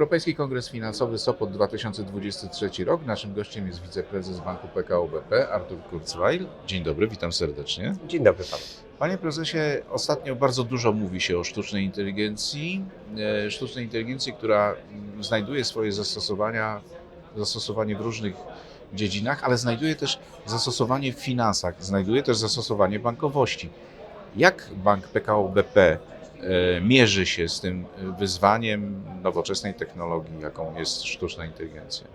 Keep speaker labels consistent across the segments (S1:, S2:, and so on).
S1: Europejski Kongres Finansowy Sopot 2023 rok. Naszym gościem jest wiceprezes Banku PKO BP Artur Kurzweil. Dzień dobry, witam serdecznie.
S2: Dzień dobry panu.
S1: Panie prezesie, ostatnio bardzo dużo mówi się o sztucznej inteligencji. E, Sztucznej inteligencji, która mm, znajduje swoje zastosowania, zastosowanie w różnych dziedzinach, ale znajduje też zastosowanie w finansach, znajduje też zastosowanie w bankowości. Jak bank PKO BP mierzy się z tym wyzwaniem nowoczesnej technologii, jaką jest sztuczna inteligencja?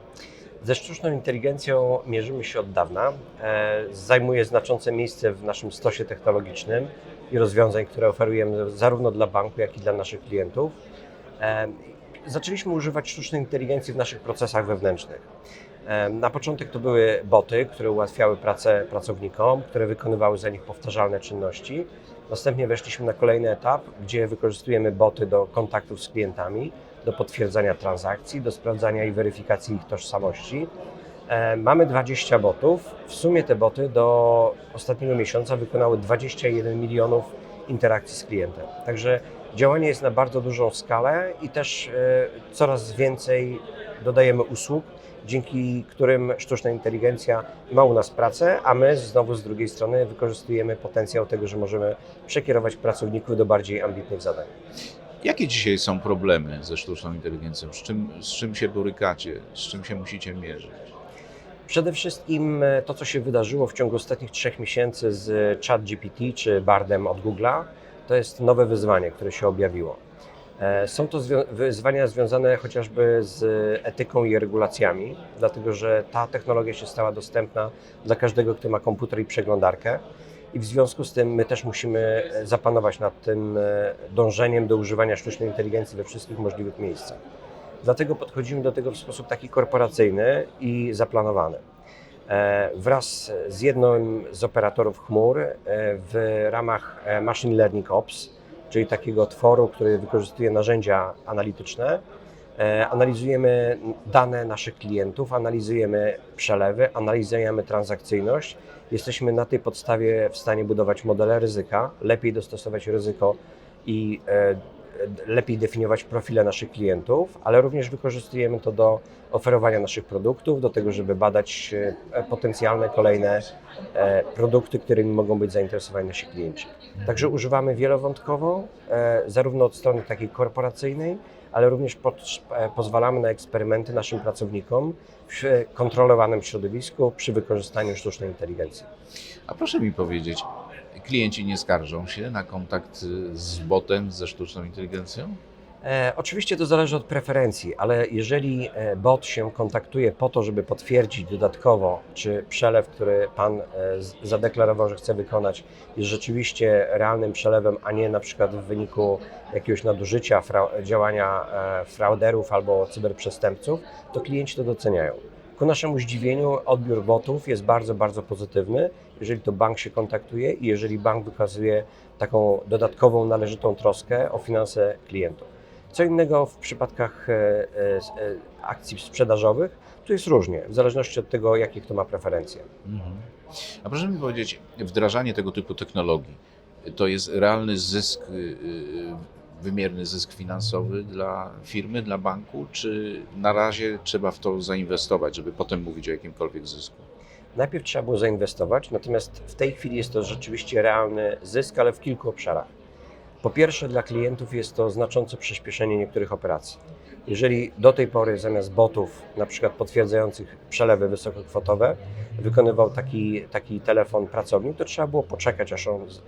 S2: Ze sztuczną inteligencją mierzymy się od dawna. E, Zajmuje znaczące miejsce w naszym stosie technologicznym i rozwiązań, które oferujemy zarówno dla banku, jak i dla naszych klientów. E, Zaczęliśmy używać sztucznej inteligencji w naszych procesach wewnętrznych. E, Na początek to były boty, które ułatwiały pracę pracownikom, które wykonywały za nich powtarzalne czynności. Następnie weszliśmy na kolejny etap, gdzie wykorzystujemy boty do kontaktów z klientami, do potwierdzania transakcji, do sprawdzania i weryfikacji ich tożsamości. E, Mamy 20 botów. W sumie te boty do ostatniego miesiąca wykonały 21 milionów interakcji z klientem. Także działanie jest na bardzo dużą skalę i też e, coraz więcej dodajemy usług, dzięki którym sztuczna inteligencja ma u nas pracę, a my znowu z drugiej strony wykorzystujemy potencjał tego, że możemy przekierować pracowników do bardziej ambitnych zadań.
S1: Jakie dzisiaj są problemy ze sztuczną inteligencją? Z czym, z czym się borykacie? Z czym się musicie mierzyć?
S2: Przede wszystkim e, to, co się wydarzyło w ciągu ostatnich trzech miesięcy z ChatGPT czy Bardem od Google'a, to jest nowe wyzwanie, które się objawiło. E, Są to zwią- wyzwania związane chociażby z etyką i regulacjami, dlatego że ta technologia się stała dostępna dla każdego, kto ma komputer i przeglądarkę. I w związku z tym my też musimy e, zapanować nad tym e, dążeniem do używania sztucznej inteligencji we wszystkich możliwych miejscach. Dlatego podchodzimy do tego w sposób taki korporacyjny i zaplanowany. Wraz z jednym z operatorów chmur w ramach Machine Learning Ops, czyli takiego tworu, który wykorzystuje narzędzia analityczne, e, analizujemy dane naszych klientów, analizujemy przelewy, analizujemy transakcyjność. Jesteśmy na tej podstawie w stanie budować modele ryzyka, lepiej dostosować ryzyko i e, lepiej definiować profile naszych klientów, ale również wykorzystujemy to do oferowania naszych produktów, do tego, żeby badać e, potencjalne kolejne e, produkty, którymi mogą być zainteresowani nasi klienci. Także używamy wielowątkowo, e, zarówno od strony takiej korporacyjnej, ale również pod, pozwalamy na eksperymenty naszym pracownikom w kontrolowanym środowisku przy wykorzystaniu sztucznej inteligencji.
S1: A proszę mi powiedzieć, klienci nie skarżą się na kontakt y, z botem, ze sztuczną inteligencją?
S2: E, oczywiście to zależy od preferencji, ale jeżeli e, bot się kontaktuje po to, żeby potwierdzić dodatkowo, czy przelew, który Pan e, zadeklarował, że chce wykonać, jest rzeczywiście realnym przelewem, a nie na przykład w wyniku jakiegoś nadużycia, działania e, frauderów albo cyberprzestępców, to klienci to doceniają. Ku naszemu zdziwieniu odbiór botów jest bardzo, bardzo pozytywny, jeżeli to bank się kontaktuje i jeżeli bank wykazuje taką dodatkową, należytą troskę o finanse klientów. Co innego w przypadkach e, e, akcji sprzedażowych, tu jest różnie, w zależności od tego, jakie kto ma preferencje.
S1: Mhm. A proszę mi powiedzieć, wdrażanie tego typu technologii to jest realny zysk, y, y, wymierny zysk finansowy dla firmy, dla banku, czy na razie trzeba w to zainwestować, żeby potem mówić o jakimkolwiek zysku?
S2: Najpierw trzeba było zainwestować, natomiast w tej chwili jest to rzeczywiście realny zysk, ale w kilku obszarach. Po pierwsze, dla klientów jest to znaczące przyspieszenie niektórych operacji. Jeżeli do tej pory zamiast botów, na przykład potwierdzających przelewy wysokokwotowe, wykonywał taki, taki telefon pracownik, to trzeba było poczekać, aż on z- e,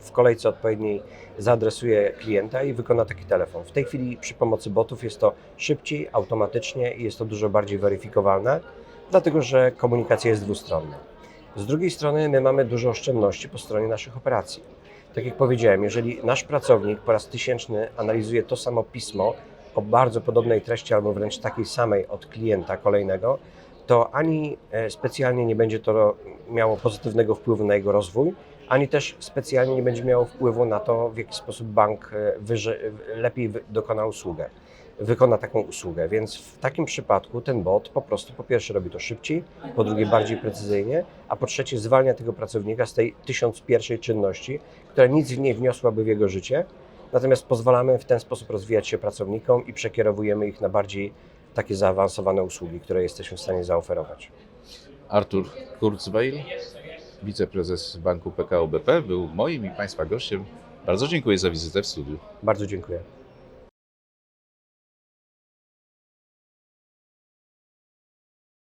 S2: w kolejce odpowiedniej zaadresuje klienta i wykona taki telefon. W tej chwili przy pomocy botów jest to szybciej, automatycznie i jest to dużo bardziej weryfikowalne, dlatego że komunikacja jest dwustronna. Z drugiej strony my mamy dużo oszczędności po stronie naszych operacji. Tak jak powiedziałem, jeżeli nasz pracownik po raz tysięczny analizuje to samo pismo o bardzo podobnej treści albo wręcz takiej samej od klienta kolejnego, to ani e, specjalnie nie będzie to miało pozytywnego wpływu na jego rozwój, ani też specjalnie nie będzie miało wpływu na to, w jaki sposób bank e, wyże, lepiej dokona usługę, wykona taką usługę. Więc w takim przypadku ten bot po prostu po pierwsze robi to szybciej, po drugie bardziej precyzyjnie, a po trzecie zwalnia tego pracownika z tej tysiąc pierwszej czynności, która nic nie wniosłaby w jego życie, natomiast pozwalamy w ten sposób rozwijać się pracownikom i przekierowujemy ich na bardziej takie zaawansowane usługi, które jesteśmy w stanie zaoferować.
S1: Artur Kurzweil, wiceprezes Banku PKO BP, był moim i Państwa gościem. Bardzo dziękuję za wizytę w studiu.
S2: Bardzo dziękuję.